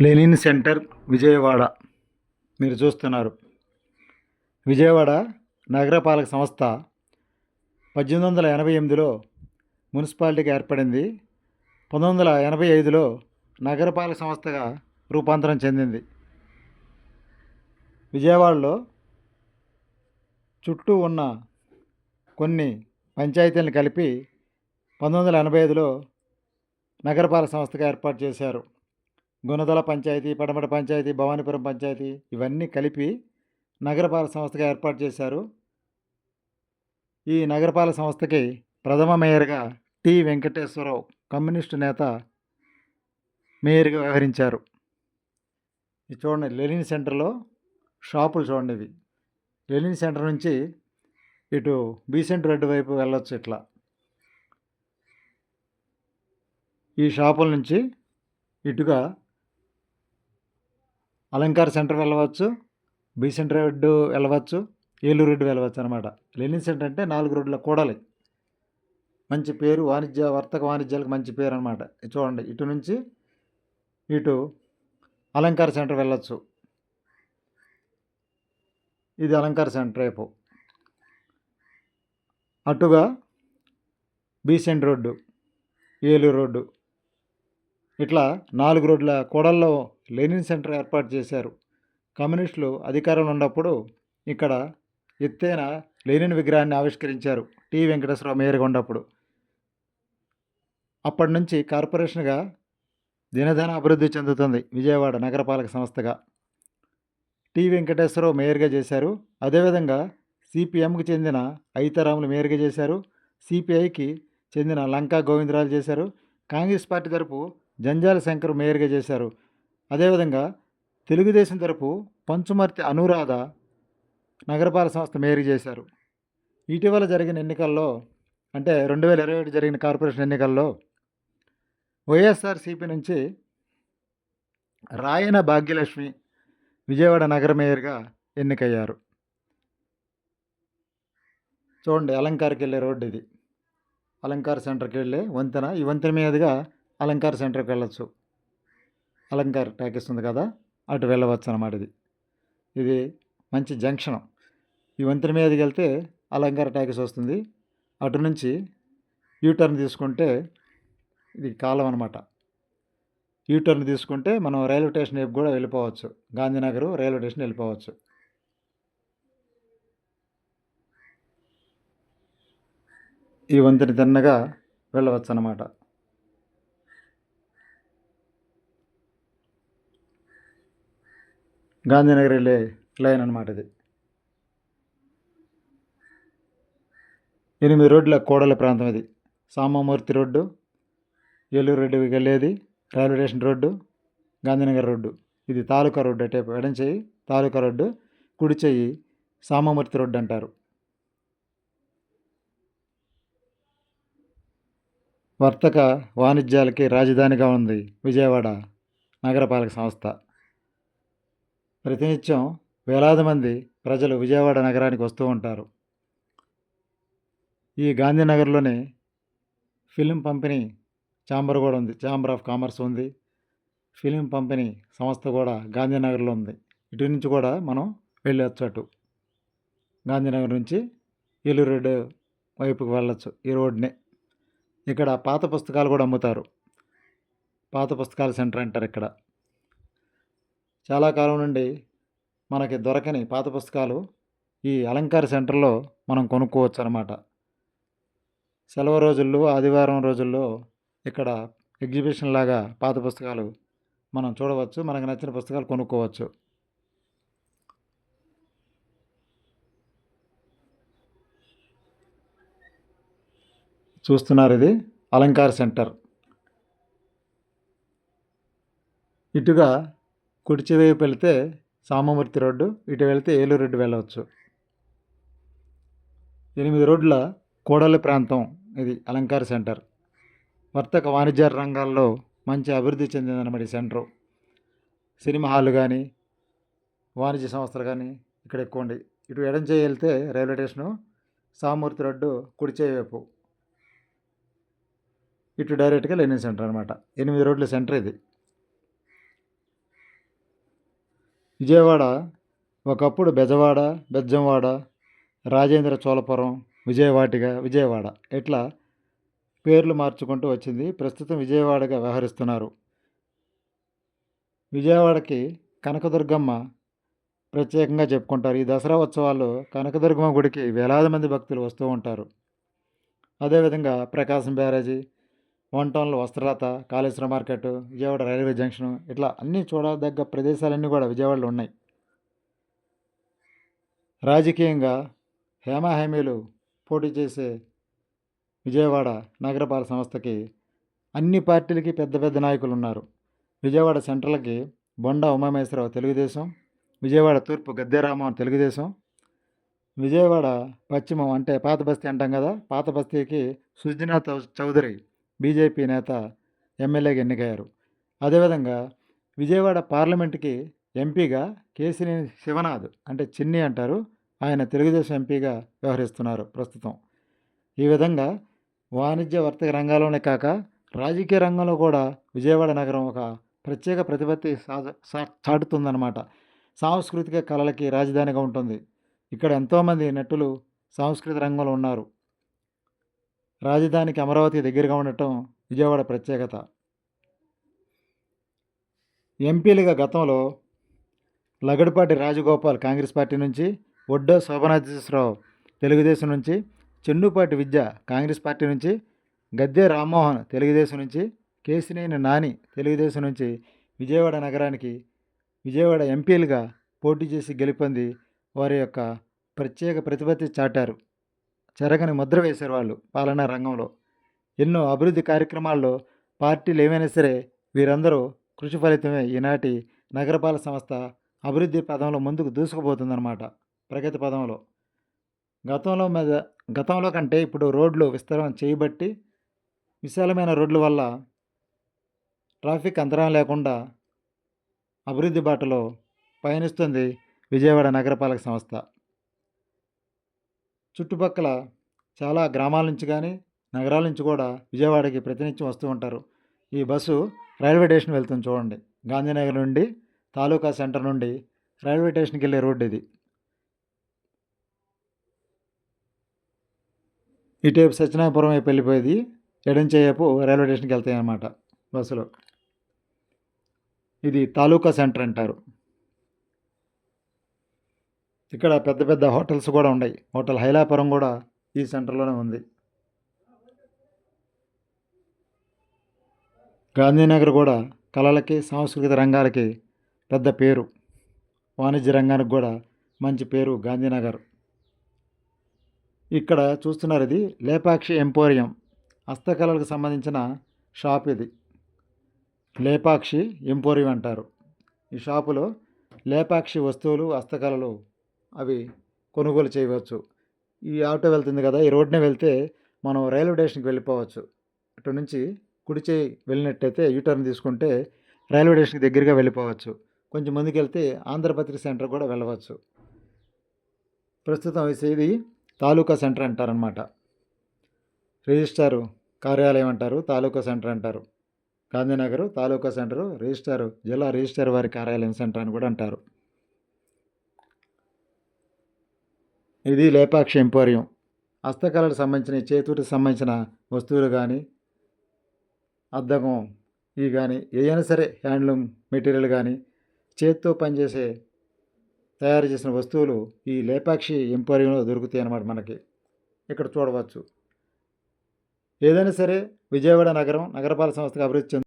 Lenin centre Vijayawada. మీరు చూస్తున్నారు. విజయవాడ నగరపాలక సంస్థ పద్దెనిమిది వందల ఎనభై ఎనిమిదిలో మున్సిపాలిటీకి ఏర్పడింది. పంతొమ్మిది వందల ఎనభై ఐదులో నగరపాలక సంస్థగా రూపాంతరం చెందింది. విజయవాడలో చుట్టూ ఉన్న కొన్ని పంచాయతీలను కలిపి పంతొమ్మిది వందల ఎనభై ఐదులో నగరపాలక సంస్థగా ఏర్పాటు చేశారు. గుణదల పంచాయతీ పడమట పంచాయతీ భవానీపురం పంచాయతీ ఇవన్నీ కలిపి నగరపాలక సంస్థగా ఏర్పాటు చేశారు. ఈ నగరపాలక సంస్థకి ప్రథమ మేయర్గా టి. వెంకటేశ్వరరావు కమ్యూనిస్టు నేత మేయర్గా వ్యవహరించారు. ఇది చూడండి లెనిన్ సెంటర్లో షాపులు చూడండి ఇవి. లెనిన్ సెంటర్ నుంచి ఇటు బీసెంట్ రోడ్డు వైపు వెళ్ళొచ్చు ఇట్లా. ఈ షాపుల నుంచి ఇటుగా అలంకార సెంటర్ వెళ్ళవచ్చు బీసెంట్ రోడ్డు వెళ్ళవచ్చు ఏలూరు రోడ్డు వెళ్ళవచ్చు అనమాట లెనిన్ సెంటర్ అంటే నాలుగు రోడ్ల కూడాలి. మంచి పేరు వాణిజ్య వర్తక వాణిజ్యాలకు మంచి పేరు అనమాట చూడండి ఇటు నుంచి ఇటు అలంకార సెంటర్ వెళ్ళచ్చు. ఇది అలంకార సెంటర్ రేపు. అటుగా బీసెంట్ రోడ్డు ఏలూరు రోడ్డు. ఇట్లా నాలుగు రోడ్ల కూడల్లో లెనిన్ సెంటర్ ఏర్పాటు చేశారు. కమ్యూనిస్టులు అధికారంలో ఉన్నప్పుడు ఇక్కడ ఎత్తైన లెనిన్ విగ్రహాన్ని ఆవిష్కరించారు టి. వెంకటేశ్వరరావు మేయర్గా ఉన్నప్పుడు. అప్పటి నుంచి కార్పొరేషన్గా దినధన అభివృద్ధి చెందుతుంది విజయవాడ నగరపాలక సంస్థగా. టి. వెంకటేశ్వరరావు మేయర్గా చేశారు. అదేవిధంగా సిపిఎంకి చెందిన ఐతారాములు మేయర్గా చేశారు. సిపిఐకి చెందిన లంకా గోవిందరాజు చేశారు. కాంగ్రెస్ పార్టీ తరపు జంజాల శంకర్ మేయర్గా చేశారు. అదేవిధంగా తెలుగుదేశం తరపు పంచుమర్తి అనురాధ నగరపాలక సంస్థ మేయర్ చేశారు. ఇటీవల జరిగిన ఎన్నికల్లో అంటే రెండు వేల ఇరవై ఒకటి జరిగిన కార్పొరేషన్ ఎన్నికల్లో వైఎస్ఆర్సీపీ నుంచి రాయన భాగ్యలక్ష్మి విజయవాడ నగర మేయర్గా ఎన్నికయ్యారు. చూడండి అలంకార్కి వెళ్ళే రోడ్డు ఇది. అలంకార్ సెంటర్కి వెళ్ళే వంతెన. ఈ వంతెన మీదుగా అలంకార్ సెంటర్కి వెళ్ళచ్చు. అలంకార్ టాకీస్ ఉంది కదా అటు వెళ్ళవచ్చు అన్నమాట ఇది. ఇది మంచి జంక్షన్. ఈ వంతెన మీదకి వెళ్తే అలంకార టాకీస్ వస్తుంది. అటు నుంచి యూటర్న్ తీసుకుంటే ఇది కాలం అనమాట యూటర్న్ తీసుకుంటే మనం రైల్వే స్టేషన్ వైపు కూడా వెళ్ళిపోవచ్చు. గాంధీనగర్ రైల్వే స్టేషన్ వెళ్ళిపోవచ్చు. ఈ వంతెన తిన్నగా వెళ్ళవచ్చు అన్నమాట. గాంధీనగర్ వెళ్ళే లైన్ అనమాట ఇది ఎనిమిది రోడ్ల కోడల ప్రాంతం ఇది సామమూర్తి రోడ్డు ఏలూరు రోడ్డు వెళ్ళేది railway station road Gandhinagar road. ఇది తాలూకా రోడ్డు అంటే ఎడం తాలూకా రోడ్డు కుడి చెయ్యి సామమూర్తి రోడ్డు అంటారు. వర్తక వాణిజ్యాలకి రాజధానిగా ఉంది విజయవాడ నగరపాలక సంస్థ. ప్రతినిత్యం వేలాది మంది ప్రజలు విజయవాడ నగరానికి వస్తూ ఉంటారు. ఈ గాంధీనగర్లోనే ఫిలిం పంపిణీ ఛాంబర్ కూడా ఉంది. ఛాంబర్ ఆఫ్ కామర్స్ ఉంది. ఫిలిం పంపిణీ సంస్థ కూడా గాంధీనగర్లో ఉంది. ఇటు నుంచి కూడా మనం వెళ్ళొచ్చు అటు. గాంధీనగర్ నుంచి ఏలూరు రోడ్డు వైపుకి వెళ్ళొచ్చు ఈ రోడ్నే ఇక్కడ పాత పుస్తకాలు కూడా అమ్ముతారు. పాత పుస్తకాల సెంటర్ అంటారు ఇక్కడ. చాలా కాలం నుండి మనకి దొరకని పాత పుస్తకాలు ఈ అలంకార సెంటర్లో మనం కొనుక్కోవచ్చు అనమాట సెలవు రోజుల్లో ఆదివారం రోజుల్లో ఇక్కడ ఎగ్జిబిషన్ లాగా పాత పుస్తకాలు మనం చూడవచ్చు మనకు నచ్చిన పుస్తకాలు కొనుక్కోవచ్చు. చూస్తున్నారు ఇది అలంకార సెంటర్. ఇటుగా కుడిచివైపు వైపు సామమూర్తి రోడ్డు ఇటు వెళ్తే ఏలూరు రోడ్డు వెళ్ళవచ్చు. ఎనిమిది రోడ్ల కోడలి ప్రాంతం ఇది అలంకార సెంటర్. వర్తక వాణిజ్య రంగాల్లో మంచి అభివృద్ధి చెందిందన్నమాట ఈ సెంటరు. సినిమా హాల్ కానీ వాణిజ్య సంస్థలు కానీ ఇక్కడ ఎక్కువ ఉండి. ఇటు ఎడంచే వెళ్తే రైల్వే స్టేషను సామూర్తి రోడ్డు కుడిచే వైపు ఇటు డైరెక్ట్గా లెనిన్ సెంటర్ అనమాట ఎనిమిది రోడ్ల సెంటర్ ఇది. విజయవాడ ఒకప్పుడు బెజవాడ బెజ్జంవాడ రాజేంద్ర చోళపురం విజయవాటిగా విజయవాడ ఇట్లా పేర్లు మార్చుకుంటూ వచ్చింది. ప్రస్తుతం విజయవాడగా వ్యవహరిస్తున్నారు. విజయవాడకి కనకదుర్గమ్మ ప్రత్యేకంగా చెప్పుకుంటారు. ఈ దసరా ఉత్సవాల్లో కనకదుర్గమ్మ గుడికి వేలాది మంది భక్తులు వస్తూ ఉంటారు. అదేవిధంగా ప్రకాశం బ్యారేజీ వన్ టౌన్లో Vastralatha Kaleswara market Vijayawada railway junction ఇట్లా అన్నీ చూడదగ్గ ప్రదేశాలన్నీ కూడా విజయవాడలో ఉన్నాయి. రాజకీయంగా హేమాహేమీలు పోటీ చేసే విజయవాడ నగరపాలక సంస్థకి అన్ని పార్టీలకి పెద్ద పెద్ద నాయకులు ఉన్నారు. విజయవాడ సెంట్రల్కి బొండా ఉమామేశ్వరరావు తెలుగుదేశం విజయవాడ తూర్పు గద్దె తెలుగుదేశం విజయవాడ పశ్చిమం అంటే పాత బస్తీ అంటాం కదా పాత బస్తీకి సుజనా చౌ- చౌదరి బీజేపీ నేత ఎమ్మెల్యేగా ఎన్నికయ్యారు. అదేవిధంగా విజయవాడ పార్లమెంట్కి ఎంపీగా కేసినేని శివనాథ్ అంటే చిన్ని అంటారు. ఆయన తెలుగుదేశం ఎంపీగా వ్యవహరిస్తున్నారు ప్రస్తుతం. ఈ విధంగా వాణిజ్య వర్తక రంగాల్లోనే కాక రాజకీయ రంగంలో కూడా విజయవాడ నగరం ఒక ప్రత్యేక ప్రతిపత్తి సాధ సా- చాటుతుందన్నమాట. సాంస్కృతిక కళలకి రాజధానిగా ఉంటుంది. ఇక్కడ ఎంతోమంది నటులు సాంస్కృతిక రంగంలో ఉన్నారు. రాజధానికి అమరావతి దగ్గరగా ఉండటం విజయవాడ ప్రత్యేకత. ఎంపీలుగా గతంలో లగడపాటి రాజగోపాల్ కాంగ్రెస్ పార్టీ నుంచి ఒడ్డో శోభనాథేశ్వరరావు తెలుగుదేశం నుంచి చెన్నుపాటి విద్య కాంగ్రెస్ పార్టీ నుంచి గద్దె రామ్మోహన్ తెలుగుదేశం నుంచి కేసినేని నాని తెలుగుదేశం నుంచి విజయవాడ నగరానికి విజయవాడ ఎంపీలుగా పోటీ చేసి గెలుపొంది వారి యొక్క ప్రత్యేక ప్రతిపత్తి చాటారు. చెరగని ముద్ర వేశారు వాళ్ళు పాలనా రంగంలో. ఎన్నో అభివృద్ధి కార్యక్రమాల్లో పార్టీలు ఏమైనా సరే వీరందరూ కృషి ఫలితమే ఈనాటి నగరపాలక సంస్థ అభివృద్ధి పదంలో ముందుకు దూసుకుపోతుందన్నమాట ప్రగతి పదంలో. గతంలో మీద గతంలో కంటే ఇప్పుడు రోడ్లు విస్తరణ చేయబట్టి విశాలమైన రోడ్ల వల్ల ట్రాఫిక్ అంతరం లేకుండా అభివృద్ధి బాటలో పయనిస్తుంది విజయవాడ నగరపాలక సంస్థ. చుట్టుపక్కల చాలా గ్రామాల నుంచి కానీ నగరాల నుంచి కూడా విజయవాడకి ప్రతినిత్యం వస్తూ ఉంటారు. ఈ బస్సు రైల్వే స్టేషన్ వెళ్తుంది చూడండి. గాంధీనగర్ నుండి తాలూకా సెంటర్ నుండి రైల్వే స్టేషన్కి వెళ్ళే రోడ్డు ఇది. ఇటువైపు సత్యనారాయణపురం వైపు వెళ్ళిపోయేది ఎడంచేయపు రైల్వే స్టేషన్కి వెళ్తాయి అన్నమాట బస్సులో. ఇది తాలూకా సెంటర్ అంటారు. ఇక్కడ పెద్ద పెద్ద హోటల్స్ కూడా ఉన్నాయి. హోటల్ హైలాపురం కూడా ఈ సెంటర్లోనే ఉంది. గాంధీనగర్ కూడా కళలకి సాంస్కృతిక రంగాలకి పెద్ద పేరు. వాణిజ్య రంగానికి కూడా మంచి పేరు గాంధీనగర్. ఇక్కడ చూస్తున్నారు ఇది లేపాక్షి ఎంపోరియం. హస్తకళలకు సంబంధించిన షాప్ ఇది. లేపాక్షి ఎంపోరియం అంటారు. ఈ షాపులో లేపాక్షి వస్తువులు హస్తకళలు అవి కొనుగోలు చేయవచ్చు. ఈ ఆటో వెళ్తుంది కదా ఈ రోడ్నే వెళ్తే మనం రైల్వే స్టేషన్కి వెళ్ళిపోవచ్చు. అటు నుంచి కుడి చేయి వెళ్ళినట్టయితే యూటర్న్ తీసుకుంటే రైల్వే స్టేషన్కి దగ్గరగా వెళ్ళిపోవచ్చు. కొంచెం ముందుకు వెళ్తే ఆంధ్రపత్రిక సెంటర్ కూడా వెళ్ళవచ్చు. ప్రస్తుతం ఇది తాలూకా సెంటర్ అంటారనమాట రిజిస్టారు కార్యాలయం అంటారు తాలూకా సెంటర్ అంటారు. గాంధీనగర్ తాలూకా సెంటరు రిజిస్టారు జిల్లా రిజిస్టార్ వారి కార్యాలయం సెంటర్ అని కూడా అంటారు. ఇది లేపాక్షి ఎంపోరియం. హస్తకళలకు సంబంధించిన చేతుటికి సంబంధించిన వస్తువులు కానీ అద్దకం ఇవి కానీ ఏదైనా సరే హ్యాండ్లూమ్ మెటీరియల్ కానీ చేతితో పనిచేసే తయారు చేసిన వస్తువులు ఈ లేపాక్షి ఎంపోరియంలో దొరుకుతాయి అన్నమాట మనకి. ఇక్కడ చూడవచ్చు. ఏదైనా సరే విజయవాడ నగరం నగరపాలక సంస్థకు అభివృద్ధి చెంది